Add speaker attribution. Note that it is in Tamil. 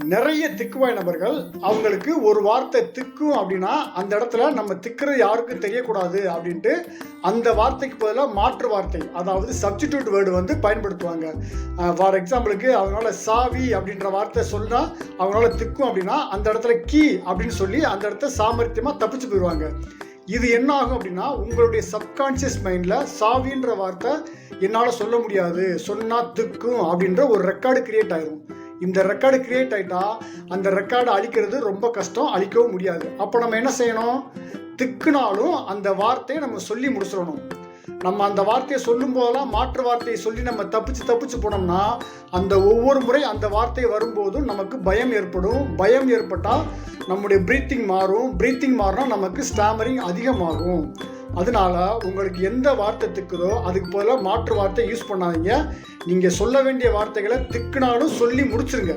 Speaker 1: நிறைய திக்குவாய் நபர்கள் அவங்களுக்கு ஒரு வார்த்தை திக்கும் அப்படின்னா அந்த இடத்துல நம்ம திக்கிறது யாருக்கும் தெரியக்கூடாது அப்படின்ட்டு அந்த வார்த்தைக்கு பதிலாக மாற்று வார்த்தை அதாவது சப்ஸ்டிடியூட் வேர்டு வந்து பயன்படுத்துவாங்க. ஃபார் எக்ஸாம்பிளுக்கு அவங்களால சாவி அப்படின்ற வார்த்தை சொன்னால் அவங்களால திக்கும் அப்படின்னா அந்த இடத்துல கீ அப்படின்னு சொல்லி அந்த இடத்த சாமர்த்தியமாக தப்பிச்சு போயிடுவாங்க. இது என்ன ஆகும் அப்படின்னா உங்களுடைய சப்கான்ஷியஸ் மைண்டில் சாவின்ற வார்த்தை என்னால் சொல்ல முடியாது சொன்னால் திக்கும் அப்படின்ற ஒரு ரெக்கார்டு கிரியேட் ஆயிரும். இந்த ரெக்கார்டு கிரியேட் ஆயிட்டா அந்த ரெக்கார்டை அழிக்கிறது ரொம்ப கஷ்டம் அழிக்கவும் முடியாது. அப்போ நம்ம என்ன செய்யணும்? திக்குனாலும் அந்த வார்த்தையை நம்ம சொல்லி முடிச்சிடணும். நம்ம அந்த வார்த்தையை சொல்லும் போதெல்லாம் மாற்று வார்த்தையை சொல்லி நம்ம தப்பிச்சு தப்பிச்சு போனோம்னா அந்த ஒவ்வொரு முறை அந்த வார்த்தை வரும்போதும் நமக்கு பயம் ஏற்படும். பயம் ஏற்பட்டால் நம்முடைய ப்ரீத்திங் மாறும். ப்ரீத்திங் மாறினா நமக்கு ஸ்டாமரிங் அதிகமாகும். அதனால உங்களுக்கு எந்த வார்த்தை திக்குதோ அதுக்கு பதிலாக மாற்று வார்த்தை யூஸ் பண்ணாதீங்க. நீங்கள் சொல்ல வேண்டிய வார்த்தைகளை திக்குனாலும் சொல்லி முடிச்சிருங்க.